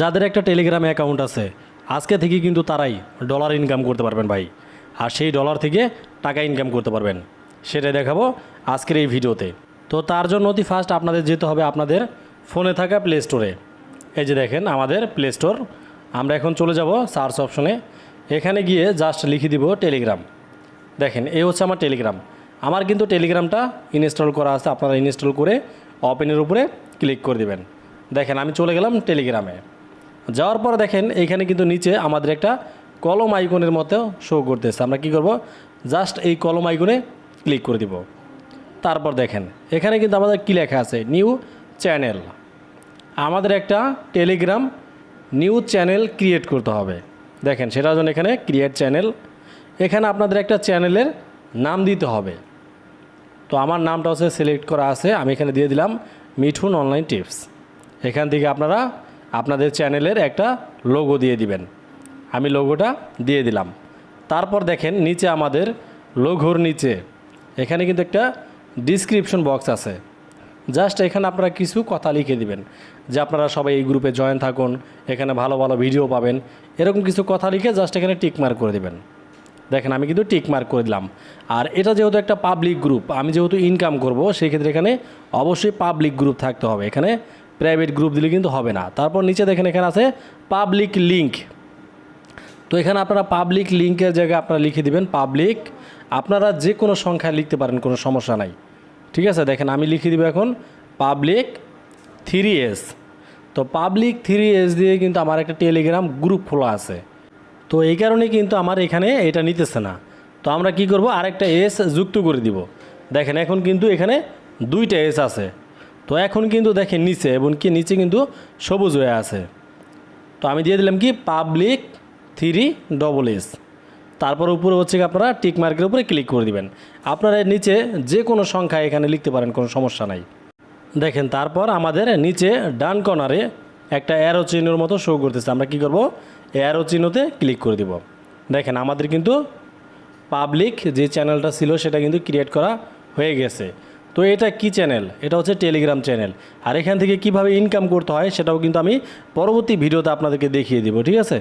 যাদের একটা Telegram account আছে, আজকে থেকে কিন্তু তারাই ডলার ইনকাম করতে পারবেন ভাই। আর সেই ডলার থেকে টাকা ইনকাম করতে পারবেন। সেটাই দেখাবো আজকের এই ভিডিওতে। তো তার জন্য অতি ফার্স্ট আপনাদের যেতে হবে আপনাদের ফোনে থাকা প্লে স্টোরে এই যে দেখেন আমাদের প্লে স্টোর আমরা এখন চলে যাব সার্চ অপশনে এখানে গিয়ে জাস্ট লিখে দিব টেলিগ্রাম দেখেন, এই হচ্ছে আমার টেলিগ্রাম আমার কিন্তু টেলিগ্রামটা ইনস্টল করা আছে, আপনারা ইনস্টল করে ওপেনের উপরে ক্লিক করে দিবেন। দেখেন, আমি চলে গেলাম টেলিগ্রামে যাওয়ার পর দেখেন এইখানে কিন্তু নিচে আমাদের একটা কলম আইকনের মতো শো করতেছে। আমরা কি করব? জাস্ট এই কলম আইকনে ক্লিক করে দিব। তারপর দেখেন, এখানে কিন্তু আমাদের কী লেখা আছে? নিউ চ্যানেল আমাদের একটা টেলিগ্রাম নিউ চ্যানেল ক্রিয়েট করতে হবে। দেখেন, সেটার জন্য এখানে ক্রিয়েট চ্যানেল এখানে আপনাদের একটা চ্যানেলের নাম দিতে হবে। তো আমার নামটা হচ্ছে সিলেক্ট করা আছে। আমি এখানে দিয়ে দিলাম মিঠুন অনলাইন টিপস এখান থেকে আপনারা আপনাদের চ্যানেলের একটা লোগো দিয়ে দিবেন। আমি লোগোটা দিয়ে দিলাম। তারপর দেখেন নিচে আমাদের লোগোর নিচে এখানে কিন্তু একটা ডিসক্রিপশন বক্স আছে। জাস্ট এখানে আপনারা কিছু কথা লিখে দিবেন যে আপনারা সবাই এই গ্রুপে জয়েন থাকুন, এখানে ভালো ভালো ভিডিও পাবেন। এরকম কিছু কথা লিখে জাস্ট এখানে টিকমার্ক করে দিবেন। দেখেন আমি কিন্তু টিকমার্ক করে দিলাম। আর এটা যেহেতু একটা পাবলিক গ্রুপ আমি যেহেতু ইনকাম করব সেই ক্ষেত্রে এখানে অবশ্যই পাবলিক গ্রুপ থাকতে হবে। এখানে প্রাইভেট গ্রুপ দিলে কিন্তু হবে না। তারপর নিচে দেখেন এখানে আছে পাবলিক লিঙ্ক তো এখানে আপনারা পাবলিক লিঙ্কের জায়গায় আপনারা লিখে দিবেন পাবলিক আপনারা যে কোনো সংখ্যায় লিখতে পারেন, কোনো সমস্যা নাই। ঠিক আছে? দেখেন আমি লিখে দিব এখন পাবলিক থ্রি এস তো পাবলিক থ্রি এস দিয়ে কিন্তু আমার একটা টেলিগ্রাম গ্রুপ খোলা আছে। তো এই কারণে কিন্তু আমার এখানে এটা নিতেছে না। তো আমরা কি করব? আরেকটা এস যুক্ত করে দিব। দেখেন এখন কিন্তু এখানে দুইটা এস আছে। তো এখন কিন্তু দেখেন নিচে এবং কি নিচে কিন্তু সবুজ হয়ে আছে। তো আমি দিয়ে দিলাম কি পাবলিক থ্রি ডবল এস তারপর উপরে হচ্ছে আপনারা টিক মার্কের উপরে ক্লিক করে দিবেন। আপনারা নিচে যে কোনো সংখ্যা এখানে লিখতে পারেন, কোনো সমস্যা নাই। দেখেন তারপর আমাদের নিচে ডান কর্নারে একটা অ্যারো চিহ্নের মতো শো করতেছে। আমরা কি করব? অ্যারো চিহ্নতে ক্লিক করে দিব। দেখেন আমাদের কিন্তু পাবলিক যে চ্যানেলটা ছিল সেটা কিন্তু ক্রিয়েট করা হয়ে গেছে। তো এটা কি চ্যানেল এটা হচ্ছে টেলিগ্রাম চ্যানেল আর এখান থেকে কীভাবে ইনকাম করতে হয় সেটাও কিন্তু আমি পরবর্তী ভিডিওতে আপনাদেরকে দেখিয়ে দিব, ঠিক আছে?